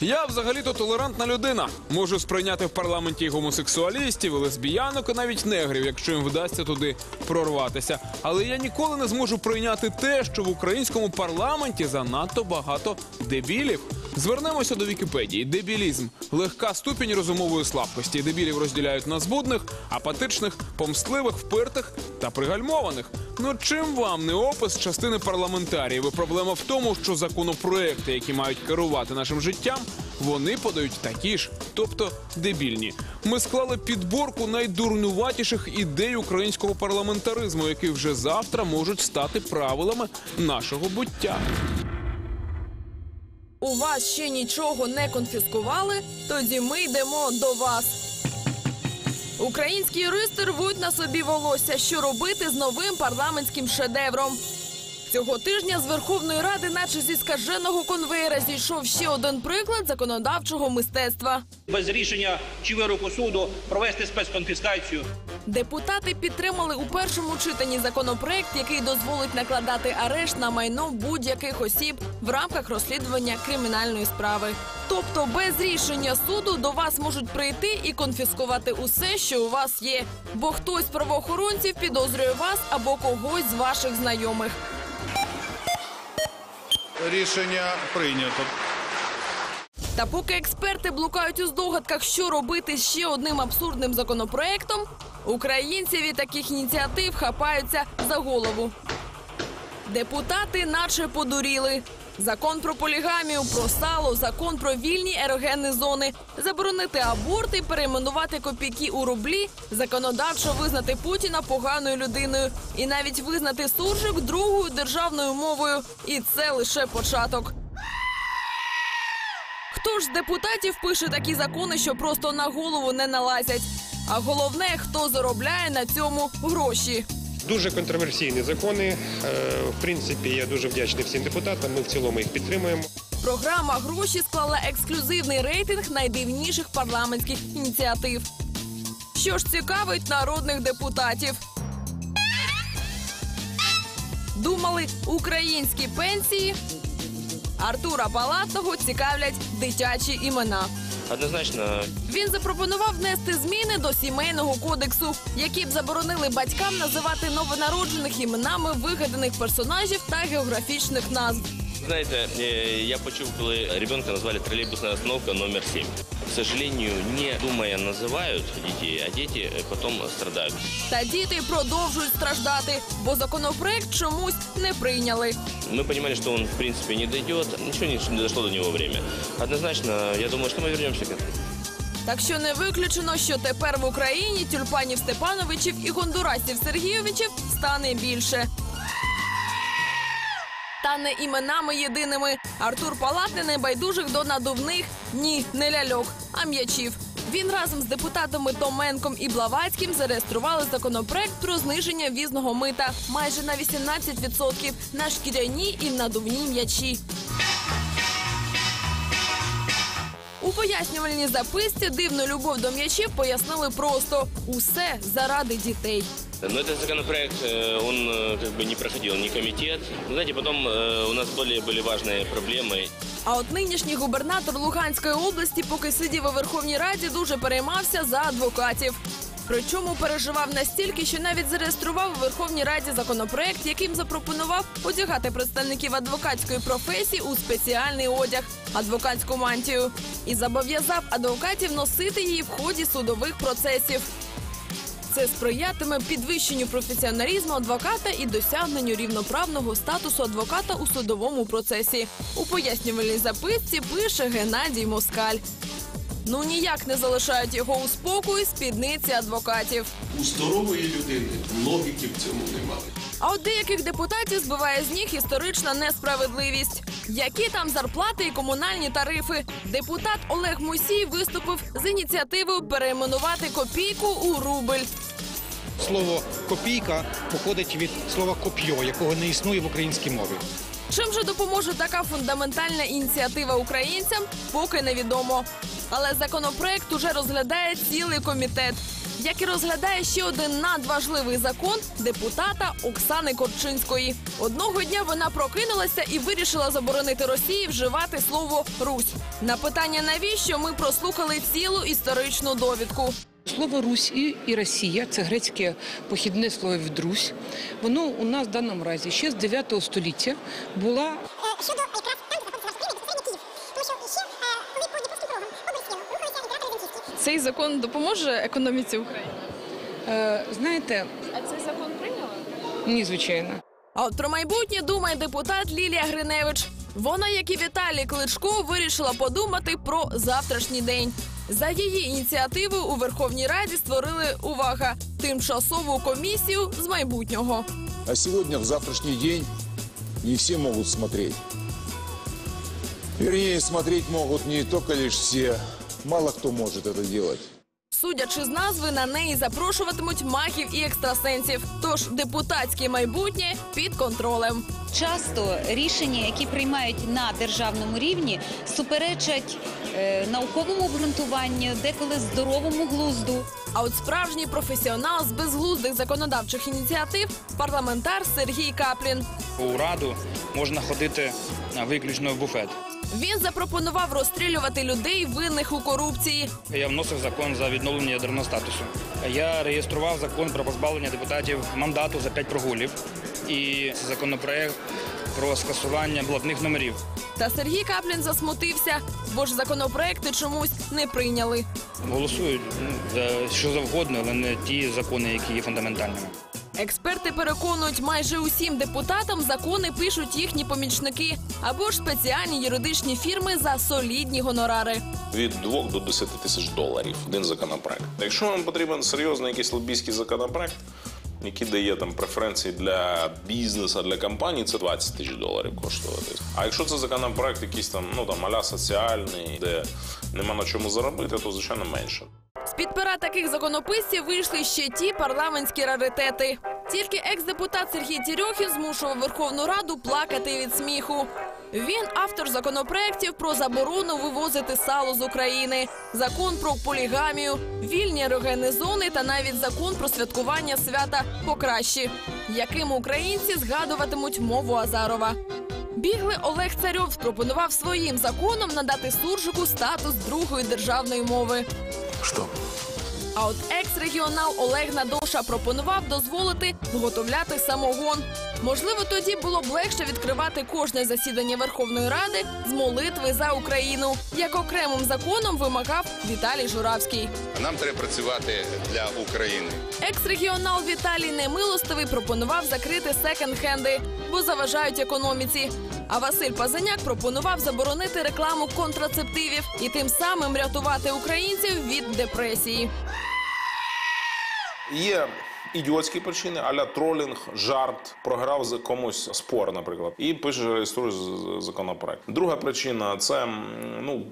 Я взагалі-то толерантна людина. Можу сприйняти в парламенті гомосексуалістів, лесбіянок, і навіть негрів, якщо їм вдасться туди прорватися. Але я ніколи не зможу прийняти те, що в українському парламенті занадто багато дебілів. Звернемося до Вікіпедії. Дебілізм легка ступінь розумової слабкості. Дебілів розділяють на збудних, апатичних, помстливих, впертих та пригальмованих. Ну чим вам не опис частини парламентаріїв? Проблема в тому, що законопроекти, які мають керувати нашим життям, вони подають такі ж, тобто дебільні. Ми склали підборку найдурнуватіших ідей українського парламентаризму, які вже завтра можуть стати правилами нашого буття. У вас ще нічого не конфіскували? Тоді ми йдемо до вас. Українські юристи рвуть на собі волосся, що робити з новим парламентським шедевром. Цього тижня з Верховної Ради, наче зі скаженого конвейера, зійшов ще один приклад законодавчого мистецтва. без рішення чи вироку суду провести спецконфіскацію. Депутати підтримали у першому читанні законопроект, який дозволить накладати арешт на майно будь-яких осіб в рамках розслідування кримінальної справи. Тобто, без рішення суду до вас можуть прийти і конфіскувати усе, що у вас є, бо хтось з правоохоронців підозрює вас або когось з ваших знайомих. Рішення прийнято. Та поки експерти блукають у здогадках, що робити ще одним абсурдним законопроектом, українці від таких ініціатив хапаються за голову. Депутати наче подуріли. Закон про полігамію, про сало, закон про вільні ерогенні зони, заборонити аборти, перейменувати копійки у рублі, законодавчо визнати Путіна поганою людиною і навіть визнати суржик другою державною мовою. І це лише початок. Хто ж з депутатів пише такі закони, що просто на голову не налазять? А головне, хто заробляє на цьому гроші. Дуже контроверсійні закони. Е, В принципі, я дуже вдячний всім депутатам. Ми в цілому їх підтримуємо. Програма гроші склала ексклюзивний рейтинг найдивніших парламентських ініціатив. Що ж цікавить народних депутатів? Думали, українські пенсії Артура Палатного цікавлять дитячі імена. Однозначно, Він запропонував внести зміни до сімейного кодексу, які б заборонили батькам називати новонароджених іменами вигаданих персонажів та географічних назв. знаєте, е, я почув, коли ребенка назвали тролейбусна остановка номер 7 К сожалению, не думая называют детей, а дети э, потом страдают. Та діти продовжують страждати, бо законопроект чомусь не прийняли. Мы понимали, что он, в принципе, не дойдет. Ничего не, не дошло до него время. Однозначно, я думаю, что мы вернемся к этому. Так що не виключено, що тепер в Україні тюльпанів Степановичів і гондурасів Сергійовичів стане більше. Та не іменами єдиними. Артур Палатний не байдужих до надувних ні, не ляльок, а м'ячів. Він разом з депутатами Томенком і Блавацьким зареєстрували законопроект про зниження візного мита майже на 18% на шкіряні і надувні м'ячі. У пояснювальній записці дивну любов до м'ячів пояснили просто усе заради дітей. Но этот законопроект, э, он э, как бы не проходил ни комитет. Вы Знаете, потом э, у нас более были важные проблемы. А от нинішній губернатор Луганської області, поки сидів у Верховній Раді, дуже переймався за адвокатів. Причому переживав настільки, що навіть зареєстрував у Верховній Раді законопроект, яким запропонував одягати представників адвокатської професії у спеціальний одяг адвокатську мантію і зобов'язав адвокатів носити її в ході судових процесів. Це сприятиме підвищенню професіоналізму адвоката і досягненню рівноправного статусу адвоката у судовому процесі. У пояснювальній записці пише Геннадій Москаль. Ну ніяк не залишають його у спокої спідниці адвокатів. У здорової людини логіки в цьому немає. А от деяких депутатів збиває з ніг історична несправедливість. Які там зарплати і комунальні тарифи? Депутат Олег Мусій виступив з ініціативою перейменувати копійку у рубль. Слово копійка походить від слова коп'йо, якого не існує в українській мові. Чим же допоможе така фундаментальна ініціатива українцям, поки невідомо. Але законопроект уже розглядає цілий комітет. як і розглядає ще один надважливий закон депутата Оксани Корчинської. Одного дня вона прокинулася і вирішила заборонити Росії вживати слово Русь. На питання навіщо ми прослухали цілу історичну довідку. Слово Русь і, і Росія це грецьке похідне слово від Русь. Воно у нас в даному разі ще з 9 століття була щодо якраз там, де знаходиться ваш Київ, безпосередньо Київ. Тому що ще е, коли по Дніпровським дорогам область рухалися імператори візантійські. Цей закон допоможе економіці України. е, знаєте, А цей закон прийняли? ні, звичайно. А от про майбутнє думає депутат Лілія Гриневич. Вона, як і Віталій Кличко, вирішила подумати про завтрашній день. За її ініціативою у Верховній Раді створили увага тимчасову комісію з майбутнього. А сегодня, в завтрашний день, не все могут смотреть. Вернее, смотреть могут не только лишь все. Мало кто может это делать. Судячи з назви, на неї запрошуватимуть магів і екстрасенсів. Тож депутатське майбутнє під контролем. Часто рішення, які приймають на державному рівні, суперечать е, науковому обґрунтуванню, деколи здоровому глузду. А от справжній професіонал з безглуздих законодавчих ініціатив парламентар Сергій Каплін. У раду можна ходити виключно в буфет. Він запропонував розстрілювати людей винних у корупції. Я вносив закон за відновлення ядерного статусу. Я реєстрував закон про позбавлення депутатів мандату за п'ять прогулів і законопроект про скасування блатних номерів. Та Сергій Каплін засмутився, бо ж законопроекти чомусь не прийняли. Голосують ну, за що завгодно, але не ті закони, які є фундаментальними. Експерти переконують, майже усім депутатам закони пишуть їхні помічники або ж спеціальні юридичні фірми за солідні гонорари. від 2 до 10 тисяч доларів один законопроект. Якщо вам потрібен серйозний якийсь лобійський законопроект, який дає там преференції для бізнесу, для компаній, це 20 тисяч доларів коштувати. А якщо це законопроект якийсь там, ну там аля соціальний, де нема на чому заробити, то звичайно менше. З-під пера таких законописців вийшли ще ті парламентські раритети. Тільки екс-депутат Сергій Тірьохін змушував Верховну Раду плакати від сміху. Він автор законопроєктів про заборону вивозити сало з України, закон про полігамію, вільні ерогенні зони та навіть закон про святкування свята покращі, яким українці згадуватимуть мову Азарова. Біглий Олег Царьов спропонував своїм законом надати суржику статус другої державної мови. Що? А от екс-регіонал Олег Надоша пропонував дозволити виготовляти самогон. Можливо, тоді було б легше відкривати кожне засідання Верховної Ради з молитви за Україну, як окремим законом вимагав Віталій Журавський. Нам треба працювати для України. Екс-регіонал Віталій Немилостивий пропонував закрити секонд-хенди, бо заважають економіці. А Василь Пазаняк пропонував заборонити рекламу контрацептивів і тим самим рятувати українців від депресії. Є ідіотські причини, аля тролінг, жарт, програв з комусь спор, наприклад, і пише реєструє з- законопроект. Друга причина це ну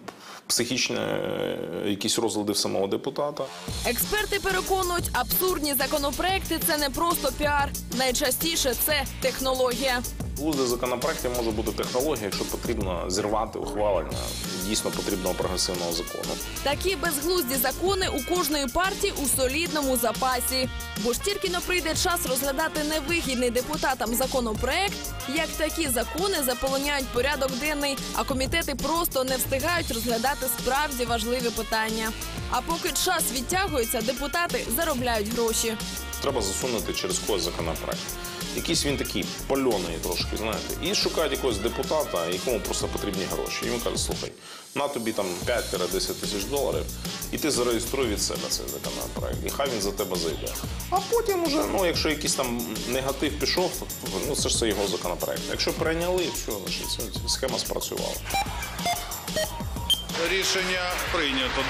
психічні е, якісь розлади в самого депутата. Експерти переконують, абсурдні законопроекти це не просто піар. Найчастіше це технологія. Глузди законопроектів може бути технологія, якщо потрібно зірвати ухвалення дійсно потрібного прогресивного закону. Такі безглузді закони у кожної партії у солідному запасі. Бо ж тільки но прийде час розглядати невигідний депутатам законопроект, як такі закони заполоняють порядок денний, а комітети просто не встигають розглядати справді важливі питання. А поки час відтягується, депутати заробляють гроші. Треба засунути через когось законопроект. Якийсь він такий пальоний трошки, знаєте, і шукають якогось депутата, якому просто потрібні гроші. Він каже, слухай, на тобі там 5-10 тисяч доларів, і ти зареєструй від себе цей законопроект. І хай він за тебе зайде. А потім уже, ну, якщо якийсь там негатив пішов, ну це ж це його законопроект. Якщо прийняли, все, значить, схема спрацювала. Рішення прийнято.